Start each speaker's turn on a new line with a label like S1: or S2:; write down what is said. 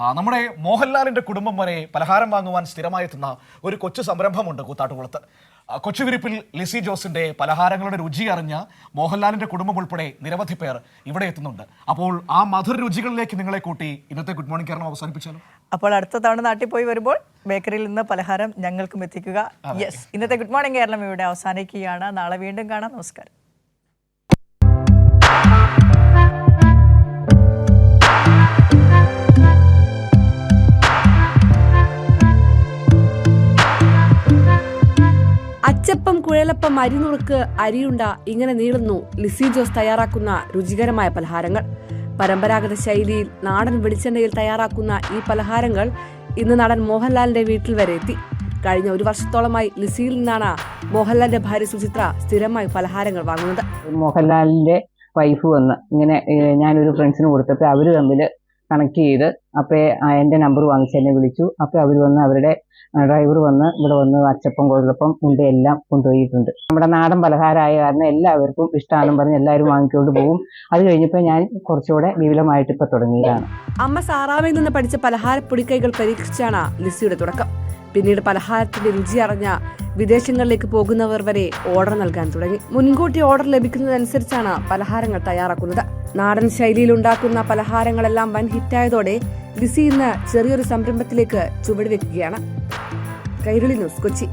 S1: നമ്മുടെ മോഹൻലാലിന്റെ കുടുംബം വരെ പലഹാരം വാങ്ങുവാൻ സ്ഥിരമായി എത്തുന്ന ഒരു കൊച്ചു സംരംഭമുണ്ട് കൂത്താട്ടുകുളത്ത്. കൊച്ചുവിരിപ്പിൽ ലിസി ജോസിന്റെ പലഹാരങ്ങളുടെ രുചി അറിഞ്ഞ മോഹൻലാലിന്റെ കുടുംബം ഉൾപ്പെടെ നിരവധി പേർ ഇവിടെ എത്തുന്നുണ്ട്. അപ്പോൾ ആ മധുര രുചികളിലേക്ക് നിങ്ങളെ കൂട്ടി ഇന്നത്തെ ഗുഡ് മോർണിംഗ് കേരളം അവസാനിപ്പിച്ചാലും?
S2: അപ്പോൾ അടുത്ത തവണ നാട്ടിൽ പോയി വരുമ്പോൾ ബേക്കറിയിൽ നിന്ന് പലഹാരം ഞങ്ങൾക്കും എത്തിക്കുക. യെസ് ഇന്നത്തെ ഗുഡ് മോർണിംഗ് കേരളം ഇവിടെ അവസാനിക്കുകയാണ്. നാളെ വീണ്ടും കാണാം. നമസ്കാരം.
S3: കുഴലപ്പം അരിനുറുക്ക് അരിയുണ്ട ഇങ്ങനെ നീളുന്നു ലിസി ജോസ് തയ്യാറാക്കുന്ന രുചികരമായ പലഹാരങ്ങൾ. പരമ്പരാഗത ശൈലിയിൽ നാടൻ വെളിച്ചെണ്ണയിൽ തയ്യാറാക്കുന്ന ഈ പലഹാരങ്ങൾ ഇന്ന് നടൻ മോഹൻലാലിന്റെ വീട്ടിൽ വരെ എത്തി. കഴിഞ്ഞ ഒരു വർഷത്തോളമായി ലിസിയിൽ നിന്നാണ് മോഹൻലാലിന്റെ ഭാര്യ സുചിത്ര സ്ഥിരമായി പലഹാരങ്ങൾ വാങ്ങുന്നത്.
S4: മോഹൻലാലിന്റെ വൈഫ് വന്ന് ഇങ്ങനെ ഞാനൊരു ഫ്രണ്ട്സിന് കൊടുത്തപ്പോൾ അവർ തമ്മിൽ കണക്ട് ചെയ്ത് അപ്പോൾ എന്റെ നമ്പർ വാങ്ങിച്ച് എന്നെ വിളിച്ചു. അപ്പോൾ അവർ വന്ന് അവരുടെ ഡ്രൈവർ വന്ന് ഇവിടെ വന്ന് അച്ചപ്പം കൊഴലപ്പം ഉണ്ട് എല്ലാം കൊണ്ടുപോയിട്ടുണ്ട്. നമ്മുടെ നാടൻ പലഹാരമായ കാരണം എല്ലാവർക്കും ഇഷ്ടമാണെന്ന് പറഞ്ഞ് എല്ലാവരും വാങ്ങിക്കൊണ്ട് പോകും. അത് കഴിഞ്ഞപ്പോൾ ഞാൻ കുറച്ചുകൂടെ വിപുലമായിട്ട് ഇപ്പം തുടങ്ങിയതാണ്.
S3: അമ്മ സാറാമിൽ നിന്ന് പഠിച്ച പലഹാര പൊടിക്കൈകൾ പരീക്ഷിച്ചാണ് ലിസിയുടെ തുടക്കം. പിന്നീട് പലഹാരത്തിന്റെ രുചി അറിഞ്ഞ വിദേശങ്ങളിലേക്ക് പോകുന്നവർ വരെ ഓർഡർ നൽകാൻ തുടങ്ങി. മുൻകൂട്ടി ഓർഡർ ലഭിക്കുന്നതനുസരിച്ചാണ് പലഹാരങ്ങൾ തയ്യാറാക്കുന്നത്. നാടൻ ശൈലിയിൽ ഉണ്ടാക്കുന്ന പലഹാരങ്ങളെല്ലാം വൻ ഹിറ്റായതോടെ ലിസി ഇന്ന് ചെറിയൊരു സംരംഭത്തിലേക്ക് ചുവടുവെക്കുകയാണ് കൈരളി ന്യൂസ് കൊച്ചി.